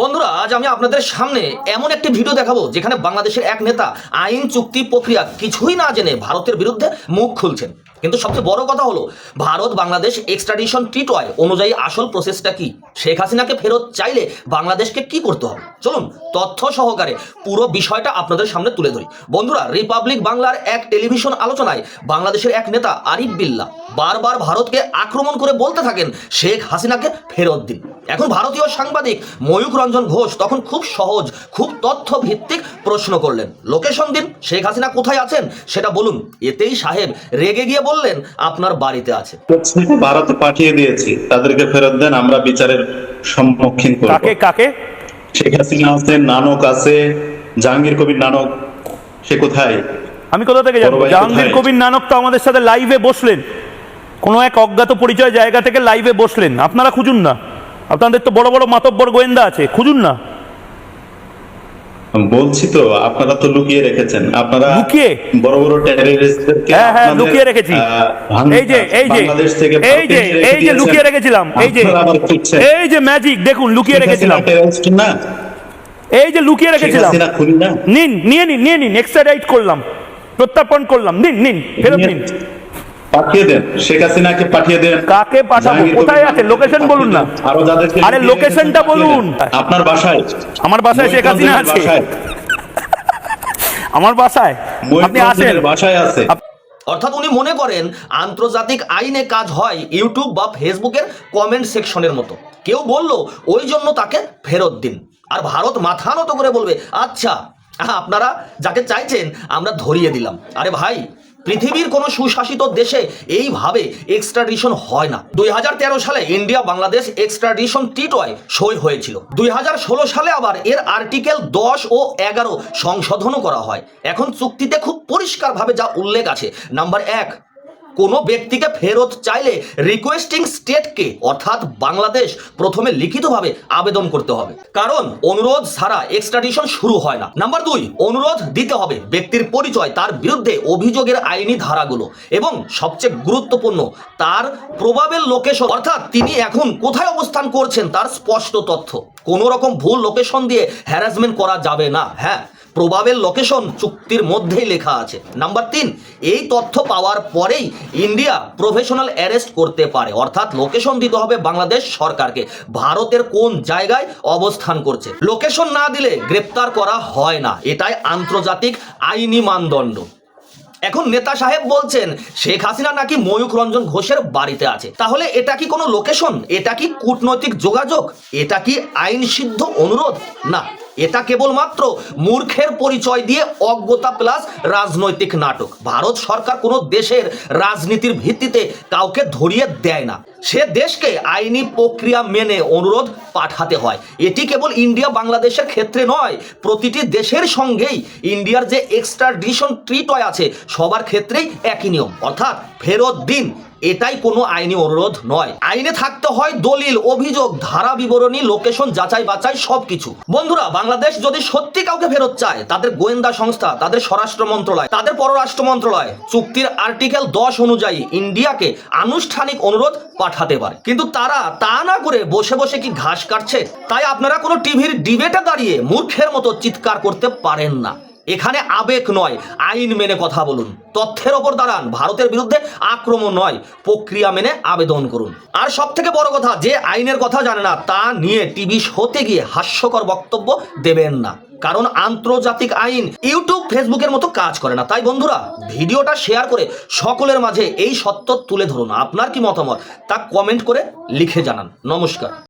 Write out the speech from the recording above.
বন্ধুরা, আজ আমি আপনাদের সামনে এমন একটি ভিডিও দেখাবো যেখানে বাংলাদেশের এক নেতা আইন, চুক্তি, প্রক্রিয়া কিছুই না জেনে ভারতের বিরুদ্ধে মুখ খুলছেন। কিন্তু সবচেয়ে বড় কথা হলো, ভারত, বাংলাদেশ এক্সট্রাডিশন ট্রিটয় অনুযায়ী আসল প্রসেসটা কি? শেখ হাসিনাকে ফেরত চাইলে বাংলাদেশকে কি করতে হবে? চলুন, তথ্য সহকারে পুরো বিষয়টা আপনাদের সামনে তুলে ধরি। বন্ধুরা রিপাবলিক বাংলার এক টেলিভিশন আলোচনায় বাংলাদেশের এক নেতা আরিফ বিল্লা বারবার ভারতকে আক্রমণ করে বলতে থাকেন শেখ হাসিনাকে ফেরত দিন। এখন ভারতীয় সাংবাদিক ময়ূক রঞ্জন ঘোষ তখন খুব সহজ খুব তথ্য ভিত্তিক প্রশ্ন করলেন। লোকেশন দিন শেখ হাসিনা কোথায় আছেন সেটা বলুন। এতেই সাহেব রেগে গিয়ে বললেন আপনার বাড়িতে আছে। ভারতে পাঠিয়ে দিয়েছি তাদেরকে ফেরত দেন আমরা বিচারের সম্মুখীন করব। কাকে কাকে? শেখ হাসিনা আছে নানক আছে জাহাঙ্গীর কবির নানক সে কোথায়? আমি কোথা থেকে জানব? জাহাঙ্গীর কবির নানক তো আমাদের সাথে লাইভে বসলেন। কোনো এক অজ্ঞাত পরিচয় জায়গা থেকে লাইভে বসলেন। আপনারা খুঁজুন না। আপনাদের তো বড় বড় মাতব্বর গোয়েন্দা আছে খুঁজুন না। বলছি তো আপনারা তো লুকিয়ে রেখেছেন। আপনারা লুকিয়ে? বড় বড় টেররিস্টদেরকে হ্যাঁ হ্যাঁ লুকিয়ে রেখেছি। এই যে এই যে এই যে এই যে লুকিয়ে রেখেছিলাম এই যে। এই যে ম্যাজিক দেখুন লুকিয়ে রেখেছিলাম। না? এই যে লুকিয়ে রেখেছিলাম। নিন নিয়ে নিন নিয়ে নিন করলাম প্রত্যার্পণ করলাম। নিন নিন ফেরত নিন। পাঠিয়ে দেন। শেখ হাসিনাকে পাঠিয়ে দেন। কাকে পাঠাবো? কোথায় আছে? লোকেশন বলুন না। আরও যাদেরকে আরে লোকেশনটা বলুন। আপনার বাসায়। আমার বাসায় শেখ হাসিনা আছে। আমার বাসায়? আপনি আসেন বাসায় আছে। অর্থাৎ উনি মনে করেন আন্তর্জাতিক আইনে কাজ হয় ইউটিউব বা ফেসবুকের কমেন্ট সেকশনের মতো। কেউ বলল ওই জন্য তাকে ফেরত দিন। আর ভারত মাথা নত করে বলবে আচ্ছা আহা, আপনারা যাকে চাইছেন আমরা ধরিয়ে দিলাম। আরে ভাই পৃথিবীর কোনো সুশাসিত দেশে এইভাবে এক্সট্রাডিশন হয় না। দুই হাজার তেরো সালে ইন্ডিয়া বাংলাদেশ এক্সট্রাডিশন টিটয় সই হয়েছিল। দুই হাজার ষোলো সালে আবার এর আর্টিকেল দশ ও এগারো সংশোধনও করা হয়। এখন চুক্তিতে খুব পরিষ্কারভাবে যা উল্লেখ আছে নাম্বার এক কোনো ব্যক্তিকে ফেরত চাইলে রিকোয়েস্টিং স্টেটকে অর্থাৎ বাংলাদেশ, প্রথমে লিখিতভাবে আবেদন করতে হবে। কারণ অনুরোধ ছাড়া এক্সট্রাডিশন শুরু হয় না। নাম্বার দুই, অনুরোধ দিতে হবে ব্যক্তির পরিচয়, তার বিরুদ্ধে অভিযোগের আইনি ধারাগুলো এবং সবচেয়ে গুরুত্বপূর্ণ, তার প্রভাবের লোকেশন অর্থাৎ তিনি এখন কোথায় অবস্থান করছেন তার স্পষ্ট তথ্য। কোনো রকম ভুল লোকেশন দিয়ে হ্যারাসমেন্ট করা যাবে না। হ্যাঁ প্রবাবেল লোকেশন চুক্তির মধ্যেই লেখা আছে। নাম্বার তিন, এই তথ্য পাওয়ার পরেই ইন্ডিয়া প্রফেশনাল অ্যারেস্ট করতে পারে। অর্থাৎ লোকেশন দিতে হবে বাংলাদেশ সরকারকে। ভারতের কোন জায়গায় অবস্থান করছে? লোকেশন না দিলে গ্রেপ্তার করা হয় না। এটাই আন্তর্জাতিক আইনি মানদণ্ড। এখন নেতা সাহেব বলছেন, শেখ হাসিনা নাকি ময়ূক রঞ্জন ঘোষের বাড়িতে আছে। তাহলে এটা কি কোনো লোকেশন এটা কি কূটনৈতিক যোগাযোগ? এটা কি আইন সিদ্ধ অনুরোধ? না। এটা কেবলমাত্র মূর্খের পরিচয় দিয়ে অজ্ঞতা প্লাস রাজনৈতিক নাটক। ভারত সরকার কোনো দেশের রাজনীতির ভিত্তিতে কাউকে ধরিয়ে দেয় না। সে দেশকে আইনি প্রক্রিয়া মেনে অনুরোধ পাঠাতে হয়। এটি কেবল ইন্ডিয়া বাংলাদেশের ক্ষেত্রে নয়, প্রতিটি দেশের সঙ্গেই ইন্ডিয়ার যে এক্সট্রাডিশন ট্রিটয় আছে, সবার ক্ষেত্রেই একই নিয়ম। অর্থাৎ ফেরত দিন, এটাই কোনো আইনি অনুরোধ নয়। আইনে থাকতে হয় দলিল, অভিযোগ, ধারা বিবরণী, লোকেশন, যাচাই বাছাই, সবকিছু। বন্ধুরা, বাংলাদেশ যদি সত্যি কাউকে ফেরত চায়, তাদের গোয়েন্দা সংস্থা, তাদের স্বরাষ্ট্র মন্ত্রণালয়, তাদের পররাষ্ট্র মন্ত্রণালয়, চুক্তির আর্টিকেল দশ অনুযায়ী ইন্ডিয়াকে আনুষ্ঠানিক অনুরোধ পাঠাতে পারে। কিন্তু তারা তা না করে বসে বসে কি ঘাস কাটছে? তাই আপনারা কোনো টিভির ডিবেটে দাঁড়িয়ে মূর্খের মতো চিৎকার করতে পারেন না। এখানে আবেগ নয়, আইন মেনে কথা বলুন। তথ্যের ওপর দাঁড়ান, ভারতের বিরুদ্ধে আক্রমণ নয়, প্রক্রিয়া মেনে আবেদন করুন। আর সব থেকে বড় কথা, যে আইনের কথা জানে না, তা নিয়ে টিভি শোতে গিয়ে হাস্যকর বক্তব্য দেবেন না। কারণ আন্তর্জাতিক আইন ইউটিউব, ফেসবুকের মতো কাজ করে না। তাই বন্ধুরা, ভিডিওটা শেয়ার করে সকলের মাঝে এই সত্য তুলে ধরুন। আপনার কি মতামত? তা কমেন্ট করে লিখে জানান। নমস্কার।